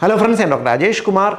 Hello friends ഞാൻ doctor Rajesh Kumar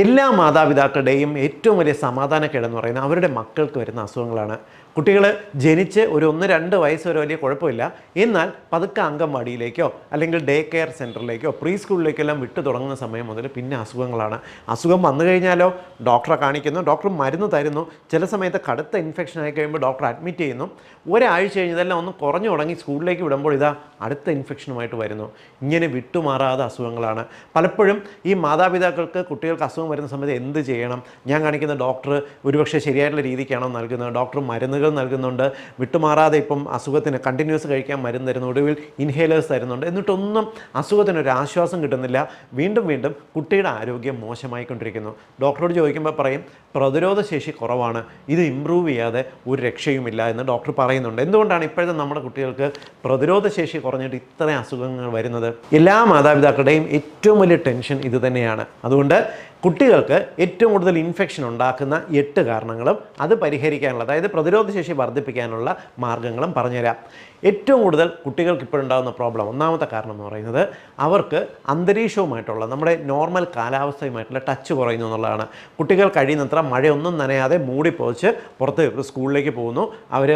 എല്ലാ മാതാപിതാക്കളുടെയും ഏറ്റവും വലിയ സമാധാനക്കേടെന്ന് പറയുന്നത് അവരുടെ മക്കൾക്ക് വരുന്ന അസുഖങ്ങളാണ്. കുട്ടികൾ ജനിച്ച് ഒരു ഒന്ന് രണ്ട് വയസ്സ് വരെ വലിയ കുഴപ്പമില്ല. എന്നാൽ പതുക്കെ അംഗൻവാടിയിലേക്കോ അല്ലെങ്കിൽ ഡേ കെയർ സെന്ററിലേക്കോ പ്രീ സ്കൂളിലേക്കോ എല്ലാം വിട്ടു തുടങ്ങുന്ന സമയം മുതൽ പിന്നെ അസുഖങ്ങളാണ്. അസുഖം വന്നു കഴിഞ്ഞാലോ? ഡോക്ടറെ കാണിക്കുന്നു. ഡോക്ടർ മരുന്ന് തരുന്നു. ചില സമയത്ത് കടുത്ത ഇൻഫെക്ഷൻ ആയി കഴിയുമ്പോൾ ഡോക്ടർ അഡ്മിറ്റ് ചെയ്യുന്നു. ഒരാഴ്ച കഴിഞ്ഞതെല്ലാം ഒന്ന് കുറഞ്ഞു തുടങ്ങി സ്കൂളിലേക്ക് വിടുമ്പോൾ ഇതാ അടുത്ത ഇൻഫെക്ഷനുമായിട്ട് വരുന്നു. ഇങ്ങനെ വിട്ടുമാറാതെ അസുഖങ്ങളാണ്. പലപ്പോഴും ഈ മാതാപിതാക്കൾക്ക് കുട്ടികൾക്ക് അസുഖം വരുന്ന സമയത്ത് എന്ത് ചെയ്യണം? ഞാൻ കാണിക്കുന്ന ഡോക്ടർ ഒരുപക്ഷെ ശരിയായിട്ടുള്ള രീതിക്കാണോ നൽകുന്നത്? ഡോക്ടർ മരുന്നുകൾ നൽകുന്നുണ്ട്. വിട്ടുമാറാതെ ഇപ്പം അസുഖത്തിന് കണ്ടിന്യൂസ് കഴിക്കാൻ മരുന്ന് തരുന്നു ഒടുവിൽ ഇൻഹേലേഴ്സ് തരുന്നുണ്ട്. എന്നിട്ടൊന്നും അസുഖത്തിന് ഒരു ആശ്വാസം കിട്ടുന്നില്ല. വീണ്ടും വീണ്ടും കുട്ടിയുടെ ആരോഗ്യം മോശമായിക്കൊണ്ടിരിക്കുന്നു. ഡോക്ടറോട് ചോദിക്കുമ്പോൾ പറയും പ്രതിരോധ ശേഷി കുറവാണ്. ഇത് ഇമ്പ്രൂവ് ചെയ്യാതെ ഒരു രക്ഷയുമില്ല എന്ന് ഡോക്ടർ പറയുന്നുണ്ട്. എന്തുകൊണ്ടാണ് ഇപ്പോഴത്തെ നമ്മുടെ കുട്ടികൾക്ക് പ്രതിരോധ ശേഷി കുറഞ്ഞിട്ട് ഇത്രയും അസുഖങ്ങൾ വരുന്നത്? എല്ലാ മാതാപിതാക്കളുടെയും ഏറ്റവും വലിയ ടെൻഷൻ ഇത് തന്നെയാണ്. അതുകൊണ്ട് കുട്ടികൾക്ക് ഏറ്റവും കൂടുതൽ ഇൻഫെക്ഷൻ ഉണ്ടാക്കുന്ന എട്ട് കാരണങ്ങളും അത് പരിഹരിക്കാനുള്ള അതായത് പ്രതിരോധശേഷി വർദ്ധിപ്പിക്കാനുള്ള മാർഗങ്ങളും പറഞ്ഞുതരാം. ഏറ്റവും കൂടുതൽ കുട്ടികൾക്ക് ഇപ്പോഴുണ്ടാകുന്ന പ്രോബ്ലം ഒന്നാമത്തെ കാരണം എന്ന് പറയുന്നത് അവർക്ക് അന്തരീക്ഷവുമായിട്ടുള്ള നമ്മുടെ നോർമൽ കാലാവസ്ഥയുമായിട്ടുള്ള ടച്ച് കുറയുന്നു എന്നുള്ളതാണ്. കുട്ടികൾ കഴിയുന്നത്ര മഴയൊന്നും നനയാതെ മൂടിപ്പോച്ച് പുറത്ത് സ്കൂളിലേക്ക് പോകുന്നു. അവർ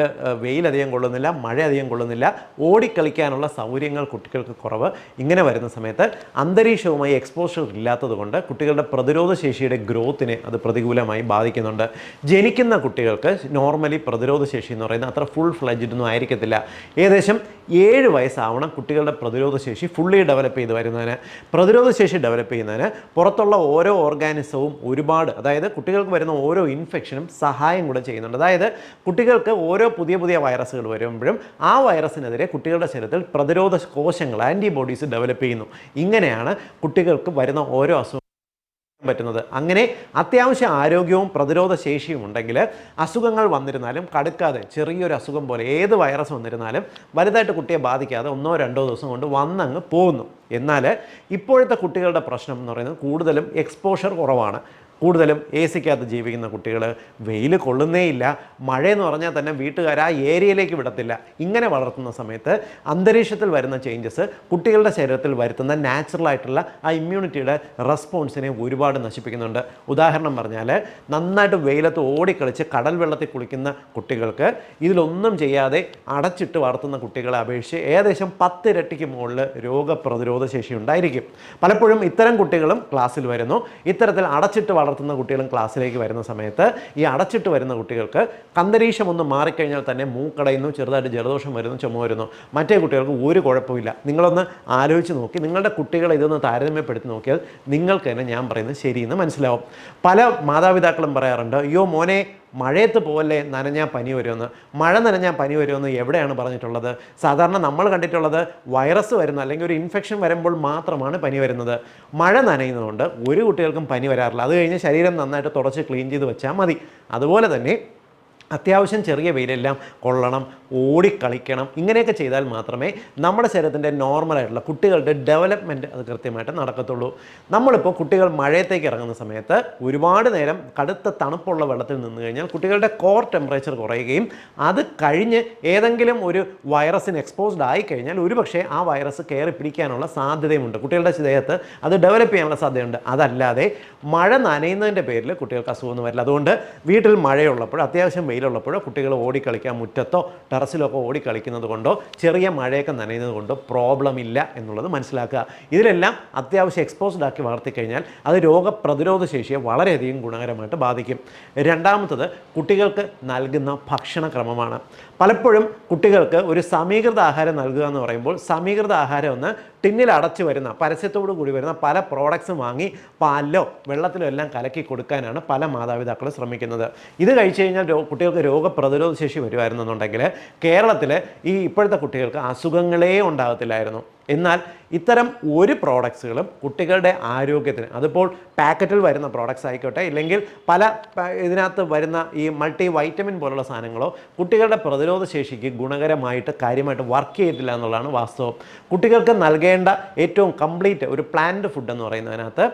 വെയിലധികം കൊള്ളുന്നില്ല മഴ അധികം കൊള്ളുന്നില്ല ഓടിക്കളിക്കാനുള്ള സൗകര്യങ്ങൾ കുട്ടികൾക്ക് കുറവ്. ഇങ്ങനെ വരുന്ന സമയത്ത് അന്തരീക്ഷവുമായി എക്സ്പോഷർ ഇല്ലാത്തതുകൊണ്ട് കുട്ടികളുടെ പ്രതിരോധ ശേഷിയുടെ ഗ്രോത്തിനെ അത് പ്രതികൂലമായി ബാധിക്കുന്നുണ്ട്. ജനിക്കുന്ന കുട്ടികൾക്ക് നോർമലി പ്രതിരോധ ശേഷി എന്ന് പറയുന്നത് അത്ര ഫുൾ ഫ്ലജ്ഡ് ഒന്നും ആയിരിക്കത്തില്ല. ഏകദേശം ഏഴ് വയസ്സാവണം കുട്ടികളുടെ പ്രതിരോധ ശേഷി ഫുള്ളി ഡെവലപ്പ് ചെയ്ത് വരുന്നതിന് പ്രതിരോധ ശേഷി ഡെവലപ്പ് ചെയ്യുന്നതിന് പുറത്തുള്ള ഓരോ ഓർഗാനിസവും ഒരുപാട് അതായത് കുട്ടികൾക്ക് വരുന്ന ഓരോ ഇൻഫെക്ഷനും സഹായം കൂടെ ചെയ്യുന്നുണ്ട്. അതായത് കുട്ടികൾക്ക് ഓരോ പുതിയ പുതിയ വൈറസുകൾ വരുമ്പോഴും ആ വൈറസിനെതിരെ കുട്ടികളുടെ ശരീരത്തിൽ പ്രതിരോധ കോശങ്ങൾ ആന്റിബോഡീസ് ഡെവലപ്പ് ചെയ്യുന്നു. ഇങ്ങനെയാണ് കുട്ടികൾക്ക് വരുന്ന ഓരോ അസുഖം പറ്റുന്നത്. അങ്ങനെ അത്യാവശ്യം ആരോഗ്യവും പ്രതിരോധ ശേഷിയും ഉണ്ടെങ്കിൽ അസുഖങ്ങൾ വന്നിരുന്നാലും കടുക്കാതെ ചെറിയൊരു അസുഖം പോലെ ഏത് വൈറസ് വന്നിരുന്നാലും വലുതായിട്ട് കുട്ടിയെ ബാധിക്കാതെ ഒന്നോ രണ്ടോ ദിവസം കൊണ്ട് വന്നങ്ങ് പോകുന്നു. എന്നാൽ ഇപ്പോഴത്തെ കുട്ടികളുടെ പ്രശ്നം എന്ന് പറയുന്നത് കൂടുതലും എക്സ്പോഷർ കുറവാണ്. കൂടുതലും എ സിക്കകത്ത് ജീവിക്കുന്ന കുട്ടികൾ വെയിൽ കൊള്ളുന്നേയില്ല മഴയെന്ന് പറഞ്ഞാൽ തന്നെ വീട്ടുകാർ ആ ഏരിയയിലേക്ക് വിടത്തില്ല. ഇങ്ങനെ വളർത്തുന്ന സമയത്ത് അന്തരീക്ഷത്തിൽ വരുന്ന ചേഞ്ചസ് കുട്ടികളുടെ ശരീരത്തിൽ വരുത്തുന്ന നാച്ചുറൽ ആയിട്ടുള്ള ആ ഇമ്മ്യൂണിറ്റിയുടെ റെസ്പോൺസിനെ ഒരുപാട് നശിപ്പിക്കുന്നുണ്ട്. ഉദാഹരണം പറഞ്ഞാൽ നന്നായിട്ട് വെയിലത്ത് ഓടിക്കളിച്ച് കടൽ വെള്ളത്തിൽ കുളിക്കുന്ന കുട്ടികൾക്ക് ഇതിലൊന്നും ചെയ്യാതെ അടച്ചിട്ട് വളർത്തുന്ന കുട്ടികളെ അപേക്ഷിച്ച് ഏകദേശം പത്തിരട്ടിക്ക് മുകളിൽ രോഗപ്രതിരോധ ശേഷി ഉണ്ടായിരിക്കും. പലപ്പോഴും ഇത്തരം കുട്ടികളും ക്ലാസ്സിൽ വരുന്നു. ഇത്തരത്തിൽ അടച്ചിട്ട് വളർത്തുന്ന കുട്ടികളും ക്ലാസ്സിലേക്ക് വരുന്ന സമയത്ത് ഈ അടച്ചിട്ട് വരുന്ന കുട്ടികൾക്ക് അന്തരീക്ഷം ഒന്ന് മാറിക്കഴിഞ്ഞാൽ തന്നെ മൂക്കടയുന്നു ചെറുതായിട്ട് ജലദോഷം വരുന്നു ചുമ വരുന്നു. മറ്റേ കുട്ടികൾക്ക് ഒരു കുഴപ്പമില്ല നിങ്ങളൊന്ന് ആലോചിച്ച് നോക്കി. നിങ്ങളുടെ കുട്ടികളെ ഇതൊന്ന് താരതമ്യപ്പെടുത്തി നോക്കിയാൽ നിങ്ങൾക്ക് തന്നെ ഞാൻ പറയുന്നത് ശരിയെന്ന് മനസ്സിലാവും. പല മാതാപിതാക്കളും പറയാറുണ്ട് അയ്യോ മോനെ മഴയത്ത് പോവല്ലേ നനഞ്ഞാൽ പനി വരുമെന്ന്. മഴ നനഞ്ഞാൽ പനി വരുമെന്ന് എവിടെയാണ് പറഞ്ഞിട്ടുള്ളത്? സാധാരണ നമ്മൾ കണ്ടിട്ടുള്ളത് വൈറസ് വരുന്ന അല്ലെങ്കിൽ ഒരു ഇൻഫെക്ഷൻ വരുമ്പോൾ മാത്രമാണ് പനി വരുന്നത്. മഴ നനയുന്നതുകൊണ്ട് ഒരു കുട്ടികൾക്കും പനി വരാറില്ല. അത് കഴിഞ്ഞ് ശരീരം നന്നായിട്ട് തുടച്ച് ക്ലീൻ ചെയ്ത് വെച്ചാൽ മതി. അതുപോലെ തന്നെ അത്യാവശ്യം ചെറിയ വെയിലെല്ലാം കൊള്ളണം ഓടിക്കളിക്കണം ഇങ്ങനെയൊക്കെ ചെയ്താൽ മാത്രമേ നമ്മുടെ ശരീരത്തിന്റെ നോർമലായിട്ടുള്ള കുട്ടികളുടെ ഡെവലപ്മെന്റ് അത് കൃത്യമായിട്ട് നടക്കത്തുള്ളൂ. നമ്മളിപ്പോൾ കുട്ടികൾ മഴയത്തേക്ക് ഇറങ്ങുന്ന സമയത്ത് ഒരുപാട് നേരം കടുത്ത തണുപ്പുള്ള വെള്ളത്തിൽ നിന്ന് കഴിഞ്ഞാൽ കുട്ടികളുടെ കോർ ടെമ്പറേച്ചർ കുറയുകയും അത് കഴിഞ്ഞ് ഏതെങ്കിലും ഒരു വൈറസിന് എക്സ്പോസ്ഡ് ആയി കഴിഞ്ഞാൽ ഒരുപക്ഷെ ആ വൈറസ് കയറി പിടിക്കാനുള്ള സാധ്യതയുമുണ്ട്. കുട്ടികളുടെ ദേഹത്ത് അത് ഡെവലപ്പ് ചെയ്യാനുള്ള സാധ്യതയുണ്ട്. അതല്ലാതെ മഴ നനയുന്നതിന്റെ പേരിൽ കുട്ടികൾക്ക് അസുഖമൊന്നും വരില്ല. അതുകൊണ്ട് വീട്ടിൽ മഴയുള്ളപ്പോൾ അത്യാവശ്യം വെയിലുള്ളപ്പോഴോ കുട്ടികൾ ഓടിക്കളിക്കാൻ മുറ്റത്തോ ടെറസിലോ ഒക്കെ ഓടിക്കളിക്കുന്നത് കൊണ്ടോ ചെറിയ മഴയൊക്കെ നനയുന്നത് കൊണ്ടോ പ്രോബ്ലം ഇല്ല എന്നുള്ളത് മനസ്സിലാക്കുക. ഇതിലെല്ലാം അത്യാവശ്യം എക്സ്പോസ്ഡ് ആക്കി വളർത്തിക്കഴിഞ്ഞാൽ അത് രോഗപ്രതിരോധ ശേഷിയെ വളരെയധികം ഗുണകരമായിട്ട് ബാധിക്കും. രണ്ടാമത്തത് കുട്ടികൾക്ക് നൽകുന്ന ഭക്ഷണക്രമമാണ്. പലപ്പോഴും കുട്ടികൾക്ക് ഒരു സമീകൃത ആഹാരം നൽകുക എന്ന് പറയുമ്പോൾ സമീകൃത ആഹാരം ഒന്ന് ടിന്നിൽ അടച്ചു വരുന്ന പരസ്യത്തോടു കൂടി വരുന്ന പല പ്രോഡക്ട്സും വാങ്ങി പാലിലോ വെള്ളത്തിലോ എല്ലാം കലക്കി കൊടുക്കാനാണ് പല മാതാപിതാക്കളും ശ്രമിക്കുന്നത്. ഇത് കഴിച്ചു കഴിഞ്ഞാൽ രോ- കുട്ടികൾക്ക് രോഗപ്രതിരോധ ശേഷി വരുമായിരുന്നെന്നുണ്ടെങ്കിൽ കേരളത്തിൽ ഈ ഇപ്പോഴത്തെ കുട്ടികൾക്ക് അസുഖങ്ങളേ ഉണ്ടാകത്തില്ലായിരുന്നു. എന്നാൽ ഇത്തരം ഒരു പ്രോഡക്ട്സുകളും കുട്ടികളുടെ ആരോഗ്യത്തിന് അതിപ്പോൾ പാക്കറ്റിൽ വരുന്ന പ്രോഡക്ട്സ് ആയിക്കോട്ടെ ഇല്ലെങ്കിൽ പല ഇതിനകത്ത് വരുന്ന ഈ മൾട്ടി വൈറ്റമിൻ പോലുള്ള സാധനങ്ങളോ കുട്ടികളുടെ പ്രതിരോധ ശേഷിക്ക് ഗുണകരമായിട്ട് കാര്യമായിട്ട് വർക്ക് ചെയ്തില്ല എന്നുള്ളതാണ് വാസ്തവം. കുട്ടികൾക്ക് നൽകേണ്ട ഏറ്റവും കംപ്ലീറ്റ് ഒരു പ്ലാൻഡ് ഫുഡ് എന്ന് പറയുന്നതിനകത്ത്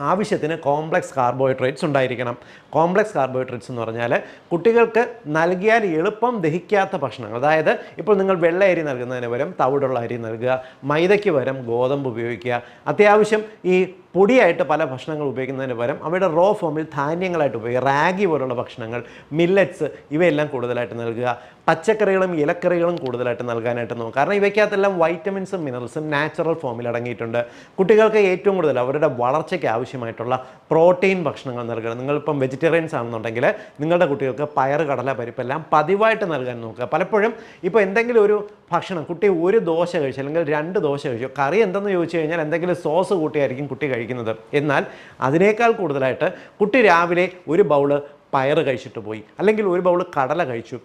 ആവശ്യത്തിന് കോംപ്ലക്സ് കാർബോഹൈഡ്രേറ്റ്സ് ഉണ്ടായിരിക്കണം. കോംപ്ലക്സ് കാർബോഹൈഡ്രേറ്റ്സ് എന്ന് പറഞ്ഞാൽ കുട്ടികൾക്ക് നൽകിയാൽ എളുപ്പം ദഹിക്കാത്ത ഭക്ഷണങ്ങൾ. അതായത് ഇപ്പോൾ നിങ്ങൾ വെള്ള അരി നൽകുന്നതിന് പകരം തവിടുള്ള അരി നൽകുക മൈദയ്ക്ക് പകരം ഗോതമ്പ് ഉപയോഗിക്കുക. അത്യാവശ്യം ഈ പൊടിയായിട്ട് പല ഭക്ഷണങ്ങൾ ഉപയോഗിക്കുന്നതിന് പകരം അവയുടെ റോ ഫോമിൽ ധാന്യങ്ങളായിട്ട് ഉപയോഗിക്കുക. റാഗി പോലുള്ള ഭക്ഷണങ്ങൾ മില്ലറ്റ്സ് ഇവയെല്ലാം കൂടുതലായിട്ട് നൽകുക. പച്ചക്കറികളും ഇലക്കറികളും കൂടുതലായിട്ട് നൽകാനായിട്ട് നോക്കുക. കാരണം ഇവയ്ക്കകത്തെല്ലാം വൈറ്റമിൻസും മിനറൽസും നാച്ചുറൽ ഫോമിൽ അടങ്ങിയിട്ടുണ്ട്. കുട്ടികൾക്ക് ഏറ്റവും കൂടുതൽ അവരുടെ വളർച്ചയ്ക്ക് ആവശ്യമായിട്ടുള്ള പ്രോട്ടീൻ ഭക്ഷണങ്ങൾ നൽകണം. നിങ്ങളിപ്പം വെജിറ്റേറിയൻസ് ആണെന്നുണ്ടെങ്കിൽ നിങ്ങളുടെ കുട്ടികൾക്ക് പയർ കടല പരിപ്പെല്ലാം പതിവായിട്ട് നൽകാൻ നോക്കുക. പലപ്പോഴും ഇപ്പോൾ എന്തെങ്കിലും ഒരു ഭക്ഷണം കുട്ടി ഒരു ദോശ കഴിച്ചു അല്ലെങ്കിൽ രണ്ട് ദോശ കഴിച്ചു കറി എന്തെന്ന് ചോദിച്ചു കഴിഞ്ഞാൽ എന്തെങ്കിലും സോസ് കൂട്ടിയായിരിക്കും കുട്ടി കഴിക്കുന്നത്. എന്നാൽ അതിനേക്കാൾ കൂടുതലായിട്ട് കുട്ടി രാവിലെ ഒരു ബൗൾ പയർ കഴിച്ചിട്ട് പോയി അല്ലെങ്കിൽ ഒരു ബൗൾ കടല കഴിച്ചു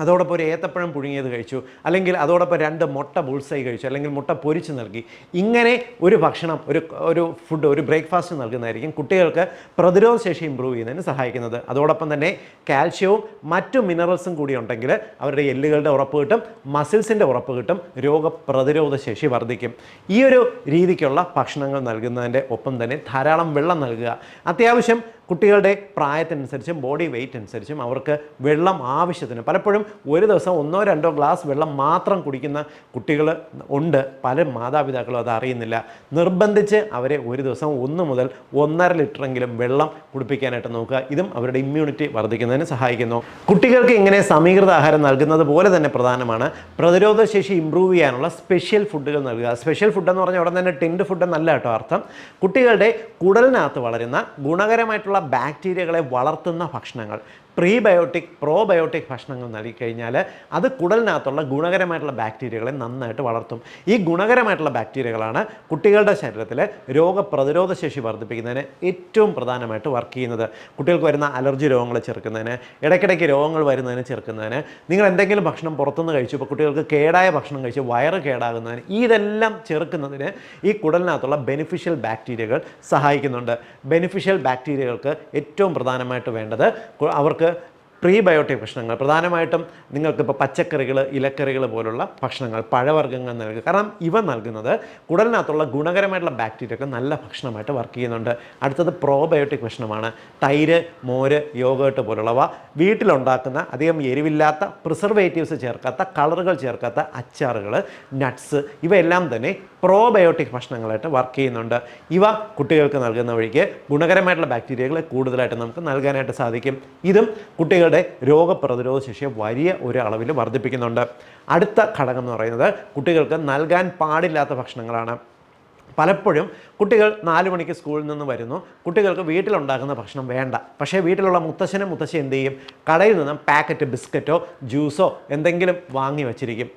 അതോടൊപ്പം ഒരു ഏത്തപ്പഴം പുഴുങ്ങിയത് കഴിച്ചു. അല്ലെങ്കിൽ അതോടൊപ്പം രണ്ട് മുട്ട ബുൾസൈ കഴിച്ചു. അല്ലെങ്കിൽ മുട്ട പൊരിച്ച് നൽകി. ഇങ്ങനെ ഒരു ഭക്ഷണം ഒരു ഒരു ഫുഡ് ഒരു ബ്രേക്ക്ഫാസ്റ്റ് നൽകുന്നതായിരിക്കും കുട്ടികൾക്ക് പ്രതിരോധ ശേഷി ഇമ്പ്രൂവ് ചെയ്യുന്നതിന് സഹായിക്കുന്നത്. അതോടൊപ്പം തന്നെ കാൽഷ്യവും മറ്റു മിനറൽസും കൂടി ഉണ്ടെങ്കിൽ അവരുടെ എല്ലുകളുടെ ഉറപ്പ് കിട്ടും മസിൽസിന്റെ ഉറപ്പ് കിട്ടും രോഗപ്രതിരോധ ശേഷി വർദ്ധിക്കും. ഈ ഒരു രീതിക്കുള്ള ഭക്ഷണങ്ങൾ നൽകുന്നതിന്റെ ഒപ്പം തന്നെ ധാരാളം വെള്ളം നൽകുക. അത്യാവശ്യം കുട്ടികളുടെ പ്രായത്തിനനുസരിച്ചും ബോഡി വെയിറ്റ് അനുസരിച്ചും അവർക്ക് വെള്ളം ആവശ്യത്തിന്. പലപ്പോഴും ഒരു ദിവസം ഒന്നോ രണ്ടോ ഗ്ലാസ് വെള്ളം മാത്രം കുടിക്കുന്ന കുട്ടികൾ ഉണ്ട്. പല മാതാപിതാക്കളും അത് അറിയുന്നില്ല. നിർബന്ധിച്ച് അവരെ ഒരു ദിവസം ഒന്ന് മുതൽ ഒന്നര ലിറ്ററെങ്കിലും വെള്ളം കുടിപ്പിക്കാനായിട്ട് നോക്കുക. ഇതും അവരുടെ ഇമ്മ്യൂണിറ്റി വർദ്ധിക്കുന്നതിന് സഹായിക്കുന്നു. കുട്ടികൾക്ക് ഇങ്ങനെ സമീകൃത ആഹാരം നൽകുന്നത് പോലെ തന്നെ പ്രധാനമാണ്. പ്രതിരോധ ശേഷി ഇമ്പ്രൂവ് ചെയ്യാനുള്ള സ്പെഷ്യൽ ഫുഡുകൾ നൽകുക. സ്പെഷ്യൽ ഫുഡ് എന്ന് പറഞ്ഞാൽ ഉടൻ തന്നെ ടിൻഡ് ഫുഡ് എന്നല്ല കേട്ടോ അർത്ഥം. കുട്ടികളുടെ കുടലിനകത്ത് വളരുന്ന ഗുണകരമായിട്ടുള്ള ബാക്ടീരിയകളെ വളർത്തുന്ന ഭക്ഷണങ്ങൾ. പ്രീബയോട്ടിക് പ്രോബയോട്ടിക് ഭക്ഷണങ്ങൾ നൽകിക്കഴിഞ്ഞാൽ അത് കുടലിനകത്തുള്ള ഗുണകരമായിട്ടുള്ള ബാക്ടീരിയകളെ നന്നായിട്ട് വളർത്തും. ഈ ഗുണകരമായിട്ടുള്ള ബാക്ടീരിയകളാണ് കുട്ടികളുടെ ശരീരത്തിൽ രോഗപ്രതിരോധ ശേഷി വർദ്ധിപ്പിക്കുന്നതിന് ഏറ്റവും പ്രധാനമായിട്ട് വർക്ക് ചെയ്യുന്നത്. കുട്ടികൾക്ക് വരുന്ന അലർജി രോഗങ്ങൾ ചെറുക്കുന്നതിന് ഇടയ്ക്കിടയ്ക്ക് രോഗങ്ങൾ വരുന്നതിന് ചെറുക്കുന്നതിന് നിങ്ങൾ എന്തെങ്കിലും ഭക്ഷണം പുറത്തുനിന്ന് കഴിച്ചു ഇപ്പോൾ കുട്ടികൾക്ക് കേടായ ഭക്ഷണം കഴിച്ച് വയറ് കേടാകുന്നതിന് ഇതെല്ലാം ചെറുക്കുന്നതിന് ഈ കുടലിനകത്തുള്ള ബെനിഫിഷ്യൽ ബാക്ടീരിയകൾ സഹായിക്കുന്നുണ്ട്. ബെനിഫിഷ്യൽ ബാക്ടീരിയകൾക്ക് ഏറ്റവും പ്രധാനമായിട്ട് വേണ്ടത് കു- അവർക്ക് പ്രീബയോട്ടിക് ഭക്ഷണങ്ങൾ. പ്രധാനമായിട്ടും നിങ്ങൾക്കിപ്പോൾ പച്ചക്കറികൾ ഇലക്കറികൾ പോലുള്ള ഭക്ഷണങ്ങൾ പഴവർഗങ്ങൾ നൽകുക. കാരണം ഇവ നൽകുന്നത് കുടലിനകത്തുള്ള ഗുണകരമായിട്ടുള്ള ബാക്ടീരിയക്ക് നല്ല ഭക്ഷണമായിട്ട് വർക്ക് ചെയ്യുന്നുണ്ട്. അടുത്തത് പ്രോബയോട്ടിക് ഭക്ഷണമാണ്. തൈര് മോര് യോഗേട്ട് പോലുള്ളവ വീട്ടിലുണ്ടാക്കുന്ന അധികം എരിവില്ലാത്ത പ്രിസർവേറ്റീവ്സ് ചേർക്കാത്ത കളറുകൾ ചേർക്കാത്ത അച്ചാറുകൾ നട്ട്സ് ഇവയെല്ലാം തന്നെ പ്രോബയോട്ടിക് ഭക്ഷണങ്ങളായിട്ട് വർക്ക് ചെയ്യുന്നുണ്ട്. ഇവ കുട്ടികൾക്ക് നൽകുന്ന വഴിക്ക് ഗുണകരമായിട്ടുള്ള ബാക്ടീരിയകളെ കൂടുതലായിട്ട് നമുക്ക് നൽകാനായിട്ട് സാധിക്കും. ഇതും കുട്ടികളുടെ രോഗപ്രതിരോധ ശേഷിയെ വലിയ ഒരു അളവിൽ വർദ്ധിപ്പിക്കുന്നുണ്ട്. അടുത്ത ഘടകം എന്ന് പറയുന്നത് കുട്ടികൾക്ക് നൽകാൻ പാടില്ലാത്ത ഭക്ഷണങ്ങളാണ്. പലപ്പോഴും കുട്ടികൾ നാല് മണിക്ക് സ്കൂളിൽ നിന്ന് വരുന്നു. കുട്ടികൾക്ക് വീട്ടിലുണ്ടാക്കുന്ന ഭക്ഷണം വേണ്ട. പക്ഷേ വീട്ടിലുള്ള മുത്തശ്ശനും മുത്തശ്ശി എന്ത് ചെയ്യും? കടയിൽ നിന്നും പാക്കറ്റ് ബിസ്ക്കറ്റോ ജ്യൂസോ എന്തെങ്കിലും വാങ്ങി വച്ചിരിക്കും.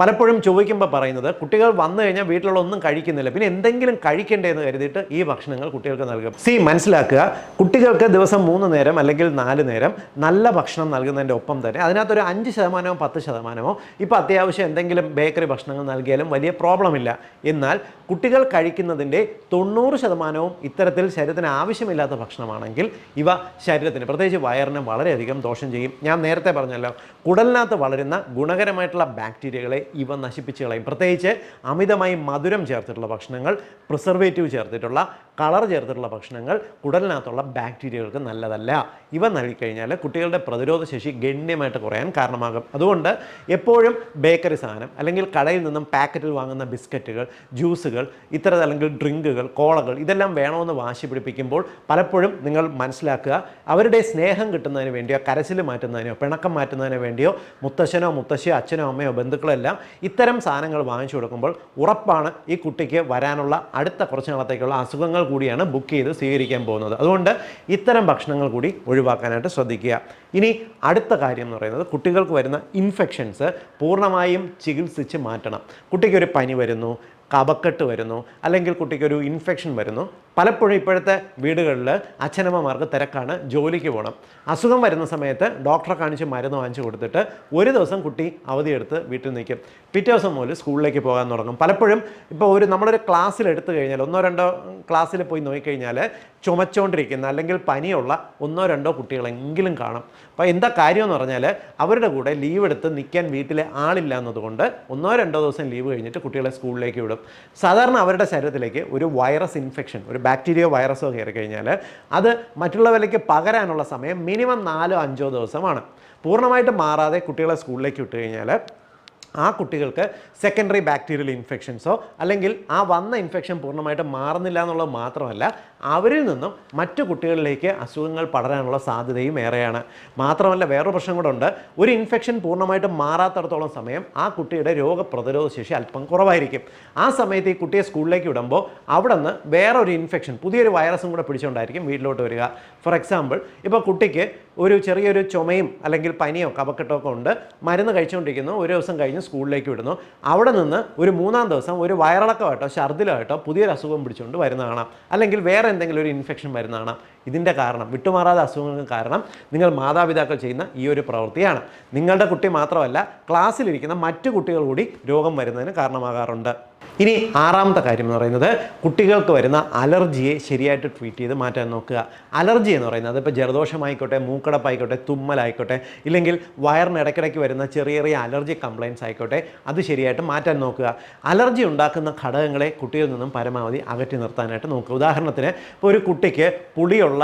പലപ്പോഴും ചോദിക്കുമ്പോൾ പറയുന്നത് കുട്ടികൾ വന്നു കഴിഞ്ഞാൽ വീട്ടിലുള്ള ഒന്നും കഴിക്കുന്നില്ല. പിന്നെ എന്തെങ്കിലും കഴിക്കണ്ടേ എന്ന് കരുതിയിട്ട് ഈ ഭക്ഷണങ്ങൾ കുട്ടികൾക്ക് നൽകും. സി മനസ്സിലാക്കുക. കുട്ടികൾക്ക് ദിവസം മൂന്ന് നേരം അല്ലെങ്കിൽ നാല് നേരം നല്ല ഭക്ഷണം നൽകുന്നതിന്റെ ഒപ്പം തന്നെ അതിനകത്തൊരു അഞ്ച് ശതമാനമോ പത്ത് ശതമാനമോ ഇപ്പോൾ അത്യാവശ്യം എന്തെങ്കിലും ബേക്കറി ഭക്ഷണങ്ങൾ നൽകിയാലും വലിയ പ്രോബ്ലം ഇല്ല. എന്നാൽ കുട്ടികൾ കഴിക്കുന്നതിന്റെ തൊണ്ണൂറ് ശതമാനവും ഇത്തരത്തിൽ ശരീരത്തിന് ആവശ്യമില്ലാത്ത ഭക്ഷണമാണെങ്കിൽ ഇവ ശരീരത്തിന് പ്രത്യേകിച്ച് വയറിന് വളരെയധികം ദോഷം ചെയ്യും. ഞാൻ നേരത്തെ പറഞ്ഞല്ലോ കുടലിനകത്ത് വളരുന്ന ഗുണകരമായിട്ടുള്ള ബാക്ടീരിയകളെ ഇവ നശിപ്പിച്ച് കളയും. പ്രത്യേകിച്ച് അമിതമായി മധുരം ചേർത്തിട്ടുള്ള ഭക്ഷണങ്ങൾ പ്രിസർവേറ്റീവ് ചേർത്തിട്ടുള്ള കളർ ചേർത്തിട്ടുള്ള ഭക്ഷണങ്ങൾ കുടലിനകത്തുള്ള ബാക്ടീരിയകൾക്ക് നല്ലതല്ല. ഇവ നൽകിക്കഴിഞ്ഞാൽ കുട്ടികളുടെ പ്രതിരോധ ശേഷി ഗണ്യമായിട്ട് കുറയാൻ കാരണമാകും. അതുകൊണ്ട് എപ്പോഴും ബേക്കറി സാധനം അല്ലെങ്കിൽ കടയിൽ നിന്നും പാക്കറ്റിൽ വാങ്ങുന്ന ബിസ്ക്കറ്റുകൾ ജ്യൂസുകൾ ഇത്തരം അല്ലെങ്കിൽ ഡ്രിങ്കുകൾ കോളകൾ ഇതെല്ലാം വേണമെന്ന് വാശി പിടിപ്പിക്കുമ്പോൾ പലപ്പോഴും നിങ്ങൾ മനസ്സിലാക്കുക അവരുടെ സ്നേഹം കിട്ടുന്നതിന് വേണ്ടിയോ കരച്ചിൽ മാറ്റുന്നതിനോ പിണക്കം മാറ്റുന്നതിന് വേണ്ടിയോ മുത്തശ്ശനോ മുത്തശ്ശിയോ അച്ഛനോ അമ്മയോ ബന്ധുക്കളോ എല്ലാം ഇത്തരം സാധനങ്ങൾ വാങ്ങിച്ചു കൊടുക്കുമ്പോൾ ഉറപ്പാണ് ഈ കുട്ടിക്ക് വരാനുള്ള അടുത്ത കുറച്ച് നാളത്തേക്കുള്ള അസുഖങ്ങൾ കൂടിയാണ് ബുക്ക് ചെയ്ത് സ്വീകരിക്കാൻ പോകുന്നത്. അതുകൊണ്ട് ഇത്തരം ഭക്ഷണങ്ങൾ കൂടി ഒഴിവാക്കാനായിട്ട് ശ്രദ്ധിക്കുക. ഇനി അടുത്ത കാര്യം എന്ന് പറയുന്നത് കുട്ടികൾക്ക് വരുന്ന ഇൻഫെക്ഷൻസ് പൂർണമായും ചികിത്സിച്ച് മാറ്റണം. കുട്ടിക്കൊരു പനി വരുന്നു കപക്കെട്ട് വരുന്നു അല്ലെങ്കിൽ കുട്ടിക്കൊരു ഇൻഫെക്ഷൻ വരുന്നു പലപ്പോഴും ഇപ്പോഴത്തെ വീടുകളിൽ അച്ഛനമ്മമാർക്ക് തിരക്കാണ് ജോലിക്ക് പോകണം അസുഖം വരുന്ന സമയത്ത് ഡോക്ടറെ കാണിച്ച് മരുന്ന് വാങ്ങിച്ചു കൊടുത്തിട്ട് ഒരു ദിവസം കുട്ടി അവധിയെടുത്ത് വീട്ടിൽ നിൽക്കും. പിറ്റേ ദിവസം മുതൽ സ്കൂളിലേക്ക് പോകാൻ തുടങ്ങും. പലപ്പോഴും ഇപ്പോൾ ഒരു നമ്മളൊരു ക്ലാസ്സിൽ എടുത്തു കഴിഞ്ഞാൽ ഒന്നോ രണ്ടോ ക്ലാസ്സിൽ പോയി നോക്കിക്കഴിഞ്ഞാൽ ചുമച്ചുകൊണ്ടിരിക്കുന്ന അല്ലെങ്കിൽ പനിയുള്ള ഒന്നോ രണ്ടോ കുട്ടികളെങ്കിലും കാണും. അപ്പോൾ എന്താ കാര്യമെന്ന് പറഞ്ഞാൽ അവരുടെ കൂടെ ലീവ് എടുത്ത് നിൽക്കാൻ വീട്ടിലെ ആളില്ല എന്നതുകൊണ്ട് ഒന്നോ രണ്ടോ ദിവസം ലീവ് കഴിഞ്ഞിട്ട് കുട്ടികളെ സ്കൂളിലേക്ക് വിടും. സാധാരണ അവരുടെ ശരീരത്തിലേക്ക് ഒരു വൈറസ് ഇൻഫെക്ഷൻ ഒരു ബാക്ടീരിയോ വൈറസോ കയറി കഴിഞ്ഞാൽ അത് മറ്റുള്ളവരിലേക്ക് പകരാനുള്ള സമയം മിനിമം നാലോ അഞ്ചോ ദിവസമാണ്. പൂർണമായിട്ട് മാറാതെ കുട്ടികളെ സ്കൂളിലേക്ക് വിട്ട് കഴിഞ്ഞാൽ ആ കുട്ടികൾക്ക് സെക്കൻഡറി ബാക്ടീരിയൽ ഇൻഫെക്ഷൻസോ അല്ലെങ്കിൽ ആ വന്ന ഇൻഫെക്ഷൻ പൂർണമായിട്ട് മാറുന്നില്ല എന്നുള്ളത് മാത്രമല്ല അവരിൽ നിന്നും മറ്റു കുട്ടികളിലേക്ക് അസുഖങ്ങൾ പടരാനുള്ള സാധ്യതയും ഏറെയാണ്. മാത്രമല്ല വേറൊരു പ്രശ്നം കൂടെ ഉണ്ട്. ഒരു ഇൻഫെക്ഷൻ പൂർണമായിട്ടും മാറാത്തടത്തോളം സമയം ആ കുട്ടിയുടെ രോഗപ്രതിരോധ ശേഷി അല്പം കുറവായിരിക്കും. ആ സമയത്ത് ഈ കുട്ടിയെ സ്കൂളിലേക്ക് വിടുമ്പോൾ അവിടെ നിന്ന് വേറൊരു ഇൻഫെക്ഷൻ പുതിയൊരു വൈറസും കൂടെ പിടിച്ചുകൊണ്ടായിരിക്കും വീട്ടിലോട്ട് വരിക. ഫോർ എക്സാമ്പിൾ ഇപ്പോൾ കുട്ടിക്ക് ഒരു ചെറിയൊരു ചുമയും അല്ലെങ്കിൽ പനിയോ കപക്കെട്ടോ ഒക്കെ ഉണ്ട്. മരുന്ന് കഴിച്ചുകൊണ്ടിരിക്കുന്നു. ഒരു ദിവസം കഴിഞ്ഞ് സ്കൂളിലേക്ക് വിടുന്നു. അവിടെ നിന്ന് ഒരു മൂന്നാം ദിവസം ഒരു വയറിളക്കമായിട്ടോ ഛർദിലായിട്ടോ പുതിയൊരു അസുഖം പിടിച്ചുകൊണ്ട് വരുന്ന കാണാം അല്ലെങ്കിൽ വേറെ എന്തെങ്കിലും ഒരു ഇൻഫെക്ഷൻ വരുന്നതാണ് ഇതിന്റെ കാരണം. വിട്ടുമാറാതെ അസുഖങ്ങൾക്ക് കാരണം നിങ്ങൾ മാതാപിതാക്കൾ ചെയ്യുന്ന ഈ ഒരു പ്രവൃത്തിയാണ്. നിങ്ങളുടെ കുട്ടി മാത്രമല്ല ക്ലാസ്സിലിരിക്കുന്ന മറ്റു കുട്ടികൾ കൂടി രോഗം വരുന്നതിന് കാരണമാകാറുണ്ട്. ഇനി ആറാമത്തെ കാര്യം എന്ന് പറയുന്നത് കുട്ടികൾക്ക് വരുന്ന അലർജിയെ ശരിയായിട്ട് ട്രീറ്റ് ചെയ്ത് മാറ്റാൻ നോക്കുക. അലർജി എന്ന് പറയുന്നത് അതിപ്പോൾ ജലദോഷമായിക്കോട്ടെ മൂക്കടപ്പായിക്കോട്ടെ തുമ്മലായിക്കോട്ടെ ഇല്ലെങ്കിൽ വയറിന് ഇടയ്ക്കിടയ്ക്ക് വരുന്ന ചെറിയ ചെറിയ അലർജി കംപ്ലയിൻസ് ആയിക്കോട്ടെ അത് ശരിയായിട്ട് മാറ്റാൻ നോക്കുക. അലർജി ഉണ്ടാക്കുന്ന ഘടകങ്ങളെ കുട്ടിയിൽ നിന്നും പരമാവധി അകറ്റി നിർത്താനായിട്ട് നോക്കുക. ഉദാഹരണത്തിന് ഇപ്പോൾ ഒരു കുട്ടിക്ക് പുളിയുള്ള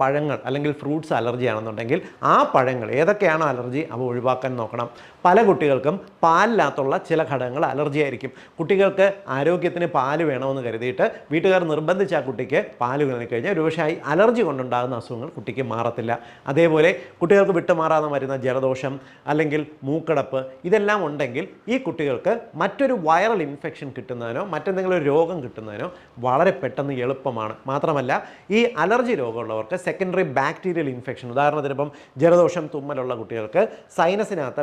പഴങ്ങൾ അല്ലെങ്കിൽ ഫ്രൂട്ട്സ് അലർജി ആണെന്നുണ്ടെങ്കിൽ ആ പഴങ്ങൾ ഏതൊക്കെയാണോ അലർജി അവ ഒഴിവാക്കാൻ നോക്കണം. പല കുട്ടികൾക്കും പാലിനകത്തുള്ള ചില ഘടകങ്ങൾ അലർജി ആയിരിക്കും. കുട്ടികൾക്ക് ആരോഗ്യത്തിന് പാൽ വേണമെന്ന് കരുതിയിട്ട് വീട്ടുകാർ നിർബന്ധിച്ച ആ കുട്ടിക്ക് പാൽ കഴിഞ്ഞാൽ ഒരുപക്ഷെ ഈ അലർജി കൊണ്ടുണ്ടാകുന്ന അസുഖങ്ങൾ കുട്ടിക്ക് മാറത്തില്ല. അതേപോലെ കുട്ടികൾക്ക് വിട്ടുമാറാതെ വരുന്ന ജലദോഷം അല്ലെങ്കിൽ മൂക്കടപ്പ് ഇതെല്ലാം ഉണ്ടെങ്കിൽ ഈ കുട്ടികൾക്ക് മറ്റൊരു വൈറൽ ഇൻഫെക്ഷൻ കിട്ടുന്നതിനോ മറ്റെന്തെങ്കിലും ഒരു രോഗം കിട്ടുന്നതിനോ വളരെ പെട്ടെന്ന് എളുപ്പമാണ്. മാത്രമല്ല ഈ അലർജി രോഗമുള്ളവർക്ക് സെക്കൻഡറി ബാക്ടീരിയൽ ഇൻഫെക്ഷൻ ഉദാഹരണത്തിന് ഇപ്പം ജലദോഷം തുമ്മലുള്ള കുട്ടികൾക്ക് സൈനസിനകത്ത്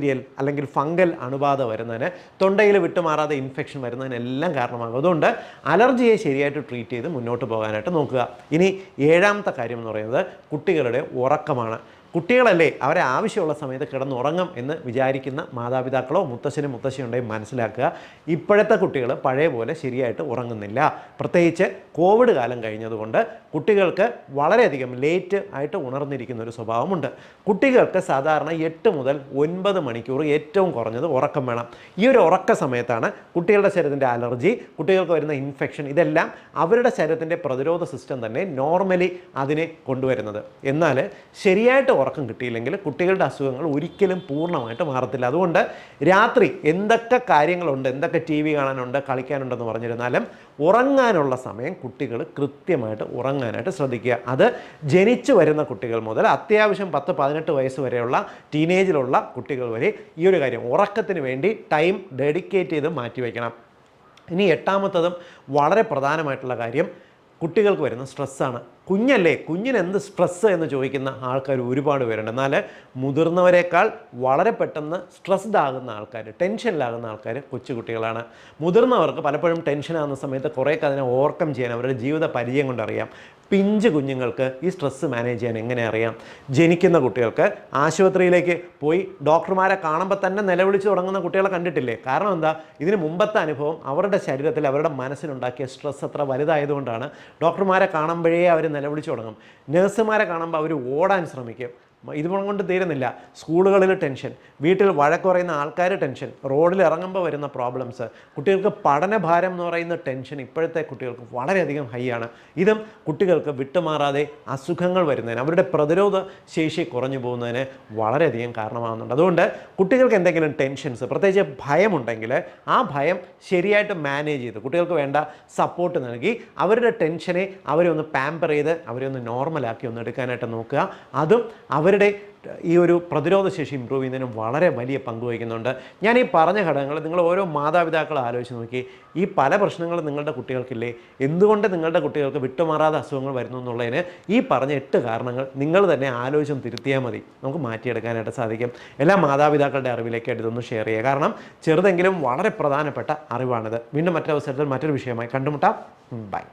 ബാക്ടീരിയൽ അല്ലെങ്കിൽ ഫംഗൽ അണുബാധ വരുന്നതിന് തൊണ്ടയിൽ വിട്ടുമാറാതെ ഇൻഫെക്ഷൻ വരുന്നതിനെല്ലാം കാരണമാകും. അതുകൊണ്ട് അലർജിയെ ശരിയായിട്ട് ട്രീറ്റ് ചെയ്ത് മുന്നോട്ട് പോകാനായിട്ട് നോക്കുക. ഇനി ഏഴാമത്തെ കാര്യം എന്ന് പറയുന്നത് കുട്ടികളുടെ ഉറക്കമാണ്. കുട്ടികളല്ലേ അവരെ ആവശ്യമുള്ള സമയത്ത് കിടന്നുറങ്ങും എന്ന് വിചാരിക്കുന്ന മാതാപിതാക്കളോ മുത്തശ്ശനും മുത്തശ്ശിയും ഉണ്ടെങ്കിൽ മനസ്സിലാക്കുക. ഇപ്പോഴത്തെ കുട്ടികൾ പഴയ പോലെ ശരിയായിട്ട് ഉറങ്ങുന്നില്ല. പ്രത്യേകിച്ച് കോവിഡ് കാലം കഴിഞ്ഞതുകൊണ്ട് കുട്ടികൾക്ക് വളരെയധികം ലേറ്റ് ആയിട്ട് ഉണർന്നിരിക്കുന്ന ഒരു സ്വഭാവമുണ്ട്. കുട്ടികൾക്ക് സാധാരണ എട്ട് മുതൽ ഒൻപത് മണിക്കൂർ ഏറ്റവും കുറഞ്ഞത് ഉറക്കം വേണം. ഈ ഒരു ഉറക്ക സമയത്താണ് കുട്ടികളുടെ ശരീരത്തിന്റെ അലർജി കുട്ടികൾക്ക് വരുന്ന ഇൻഫെക്ഷൻ ഇതെല്ലാം അവരുടെ ശരീരത്തിന്റെ പ്രതിരോധ സിസ്റ്റം തന്നെ നോർമലി അതിനെ കൊണ്ടുവരുന്നത്. എന്നാൽ ശരിയായിട്ട് ഉറക്കം കിട്ടിയില്ലെങ്കിൽ കുട്ടികളുടെ അസുഖങ്ങൾ ഒരിക്കലും പൂർണമായിട്ട് മാറത്തില്ല. അതുകൊണ്ട് രാത്രി എന്തൊക്കെ കാര്യങ്ങളുണ്ട് എന്തൊക്കെ ടി വി കാണാനുണ്ട് കളിക്കാനുണ്ടെന്ന് പറഞ്ഞിരുന്നാലും ഉറങ്ങാനുള്ള സമയം കുട്ടികൾ കൃത്യമായിട്ട് ഉറങ്ങാനായിട്ട് ശ്രദ്ധിക്കുക. അത് ജനിച്ചു വരുന്ന കുട്ടികൾ മുതൽ അത്യാവശ്യം പത്ത് പതിനെട്ട് വയസ്സ് വരെയുള്ള ടീനേജിലുള്ള കുട്ടികൾ വരെ ഈ ഒരു കാര്യം ഉറക്കത്തിന് വേണ്ടി ടൈം ഡെഡിക്കേറ്റ് ചെയ്ത് മാറ്റിവെക്കണം ഇനി എട്ടാമത്തതും വളരെ പ്രധാനമായിട്ടുള്ള കാര്യം കുട്ടികൾക്ക് വരുന്ന സ്ട്രെസ്സാണ്. കുഞ്ഞല്ലേ കുഞ്ഞിന് എന്ത് സ്ട്രെസ്സ് എന്ന് ചോദിക്കുന്ന ആൾക്കാർ ഒരുപാട് പേരുണ്ട്. എന്നാൽ മുതിർന്നവരെക്കാൾ വളരെ പെട്ടെന്ന് സ്ട്രെസ്ഡ് ആകുന്ന ആൾക്കാർ ടെൻഷനിലാകുന്ന ആൾക്കാർ കൊച്ചുകുട്ടികളാണ് മുതിർന്നവർക്ക് പലപ്പോഴും ടെൻഷനാകുന്ന സമയത്ത് കുറേയൊക്കെ അതിനെ ഓവർകം ചെയ്യാൻ അവരുടെ ജീവിത പരിചയം കൊണ്ടറിയാം പിഞ്ച് കുഞ്ഞുങ്ങൾക്ക് ഈ സ്ട്രെസ്സ് മാനേജ് ചെയ്യാൻ എങ്ങനെ അറിയാം? ജനിക്കുന്ന കുട്ടികൾക്ക് ആശുപത്രിയിലേക്ക് പോയി ഡോക്ടർമാരെ കാണുമ്പോൾ തന്നെ നിലവിളിച്ച് തുടങ്ങുന്ന കുട്ടികളെ കണ്ടിട്ടില്ലേ? കാരണം എന്താ? ഇതിന് മുമ്പത്തെ അനുഭവം അവരുടെ ശരീരത്തിൽ അവരുടെ മനസ്സിലുണ്ടാക്കിയ സ്ട്രെസ് അത്ര വലുതായതുകൊണ്ടാണ്. ഡോക്ടർമാരെ കാണുമ്പോഴേ അവർ നിലവിളിച്ച് തുടങ്ങും. നഴ്സുമാരെ കാണുമ്പോൾ അവർ ഓടാൻ ശ്രമിക്കും. ഇതുകൊണ്ട് കൊണ്ട് തീരുന്നില്ല. സ്കൂളുകളിൽ ടെൻഷൻ. വീട്ടിൽ വഴക്ക് പറയുന്ന ആൾക്കാർ ടെൻഷൻ. റോഡിൽ ഇറങ്ങുമ്പോൾ വരുന്ന പ്രോബ്ലംസ് കുട്ടികൾക്ക് പഠനഭാരം എന്ന് പറയുന്ന ടെൻഷൻ ഇപ്പോഴത്തെ കുട്ടികൾക്ക് വളരെയധികം ഹൈ ആണ്. ഇതും കുട്ടികൾക്ക് വിട്ടുമാറാതെ അസുഖങ്ങൾ വരുന്നതിന് അവരുടെ പ്രതിരോധ ശേഷി കുറഞ്ഞു പോകുന്നതിന് വളരെയധികം കാരണമാകുന്നുണ്ട് അതുകൊണ്ട് കുട്ടികൾക്ക് എന്തെങ്കിലും ടെൻഷൻസ് പ്രത്യേകിച്ച് ഭയമുണ്ടെങ്കിൽ ആ ഭയം ശരിയായിട്ട് മാനേജ് ചെയ്ത് കുട്ടികൾക്ക് വേണ്ട സപ്പോർട്ട് നൽകി അവരുടെ ടെൻഷനെ അവരെ ഒന്ന് പാമ്പർ ചെയ്ത് അവരെ ഒന്ന് നോർമലാക്കി ഒന്ന് എടുക്കാനായിട്ട് നോക്കുക. അതും അവരുടെ ഈ ഒരു പ്രതിരോധ ശേഷി ഇമ്പ്രൂവ് ചെയ്യുന്നതിന് വളരെ വലിയ പങ്ക് വഹിക്കുന്നുണ്ട്. ഞാൻ ഈ പറഞ്ഞ ഘടകങ്ങൾ നിങ്ങൾ ഓരോ മാതാപിതാക്കൾ ആലോചിച്ച് നോക്കി ഈ പല പ്രശ്നങ്ങളും നിങ്ങളുടെ കുട്ടികൾക്കില്ലേ? എന്തുകൊണ്ട് നിങ്ങളുടെ കുട്ടികൾക്ക് വിട്ടുമാറാതെ അസുഖങ്ങൾ വരുന്നു എന്നുള്ളതിന് ഈ പറഞ്ഞ എട്ട് കാരണങ്ങൾ നിങ്ങൾ തന്നെ ആലോചിച്ചും തിരുത്തിയാൽ മതി. നമുക്ക് മാറ്റിയെടുക്കാനായിട്ട് സാധിക്കും. എല്ലാ മാതാപിതാക്കളുടെ അറിവിലേക്കായിട്ട് ഇതൊന്ന് ഷെയർ ചെയ്യുക. കാരണം ചെറുതെങ്കിലും വളരെ പ്രധാനപ്പെട്ട അറിവാണിത്. വീണ്ടും മറ്റൊരവസരത്തിൽ മറ്റൊരു വിഷയമായി കണ്ടുമുട്ടാം. ബൈ